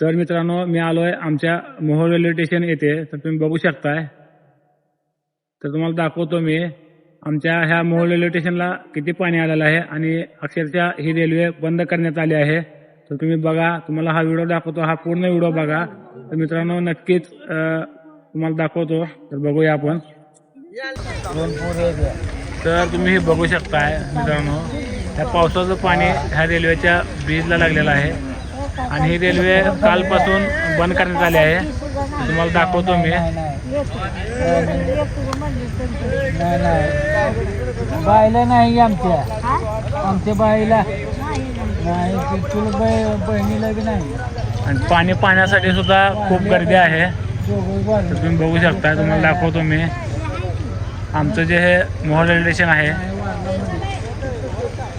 तर मित्रांनो मी आलोय आमच्या मोहोळ रेल्वे स्टेशन येथे. तर तुम्ही बघू शकताय. तर तुम्हाला दाखवतो मी. आमच्या ह्या मोहोळ रेल्वे स्टेशनला किती पाणी आलेलं आहे आणि अक्षरशः ही रेल्वे बंद करण्यात आली आहे. तर तुम्ही बघा तुम्हाला हा व्हिडिओ दाखवतो हा पूर्ण व्हिडिओ बघा. तर मित्रांनो नक्कीच तुम्हाला दाखवतो. तर बघूया आपण. तर तुम्ही हे बघू शकताय मित्रांनो. ह्या पावसाचं पाणी ह्या रेल्वेच्या ब्रिजला लागलेलं आहे. आणि ही रेल्वे कालपासून बंद करण्यात आली आहे. तुम्हाला दाखवतो मी. बायला नाही आमच्या. आमच्या बाईला नाही. बहिणीला बी नाही. आणि पाणी पाण्यासाठी सुद्धा खूप गर्दी आहे. तुम्ही बघू शकता तुम्हाला दाखवतो मी. आमचं जे हे मोहोळ रेल्वे स्टेशन आहे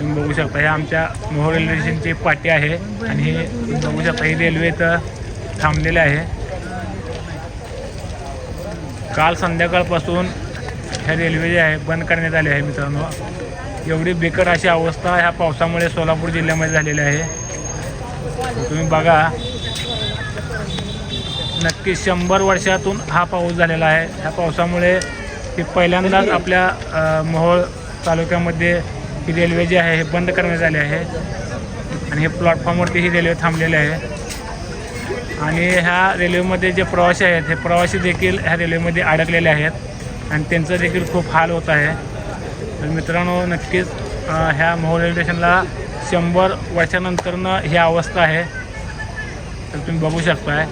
तुम्ही बघू शकता हे आमच्या मोहोळ रेल्वे स्टेशनची पाटी आहे आणि हे तुम्ही बघू शकता ही रेल्वे इथं थांबलेली आहे. काल संध्याकाळपासून ह्या रेल्वे जे आहे बंद करण्यात आली आहे मित्रांनो. एवढी बेकार अशी अवस्था ह्या पावसामुळे सोलापूर जिल्ह्यामध्ये झालेली आहे. तुम्ही बघा नक्की शंभर वर्षातून हा पाऊस झालेला आहे. ह्या पावसामुळे ही पहिल्यांदाच आपल्या मोहोळ तालुक्यामध्ये ही रेल्वे जी आहे हे बंद करण्यात आली आहे. आणि हे प्लॅटफॉर्मवरती ही रेल्वे थांबलेली आहे. आणि ह्या रेल्वेमध्ये जे प्रवासी आहेत हे प्रवासी देखील ह्या रेल्वेमध्ये अडकलेले आहेत. आणि त्यांचं देखील खूप हाल होत आहे. तर मित्रांनो नक्कीच ह्या मोहोळ रेल्वे स्टेशनला शंभर वर्षानंतरनं ही अवस्था आहे. तर तुम्ही बघू शकताय.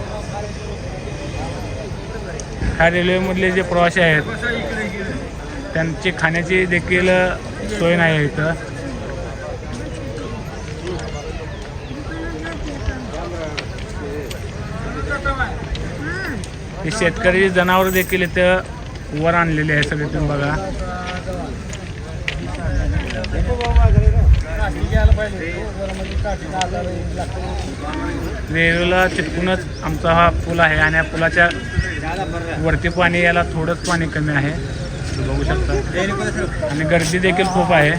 ह्या रेल्वेमधले जे प्रवासी आहेत त्यांची खाण्याची देखील सोय नाही आहे इथं. हे शेतकरी जनावर देखील इथं वर आणलेले आहे सगळे तुम्ही बघा. रेल्वेला चिटकूनच आमचा हा पूल आहे आणि या पुलाच्या वरती पाणी याला थोडंच पाणी कमी आहे. बघू शकता. आणि गर्दी देखील खूप आहे.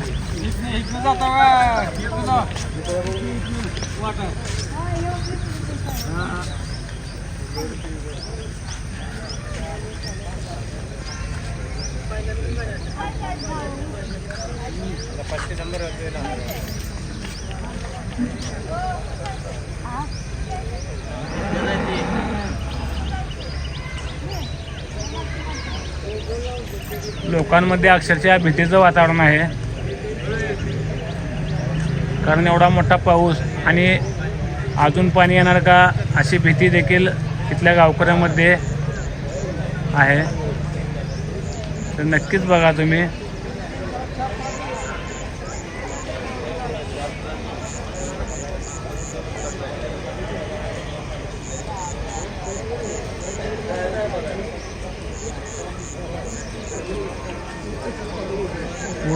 लोकांमध्ये अक्षरशः भीतीचं वातावरण आहे. कारण एवढा मोठा पाऊस आणि अजून पाणी येणार का अशी भीती देखील इथल्या गावकऱ्यांमध्ये आहे. तर नक्कीच बघा तुम्ही.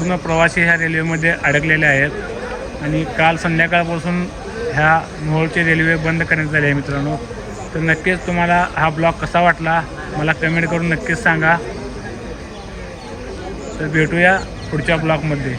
पूर्ण प्रवासी ह्या रेल्वेमध्ये अडकलेले आहेत. आणि काल संध्याकाळपासून ह्या मोहोळची रेल्वे बंद करण्यात आली आहे मित्रांनो. तर नक्कीच तुम्हाला हा ब्लॉग कसा वाटला? मला कमेंट करून नक्कीच सांगा. तर भेटूया पुढच्या ब्लॉगमध्ये.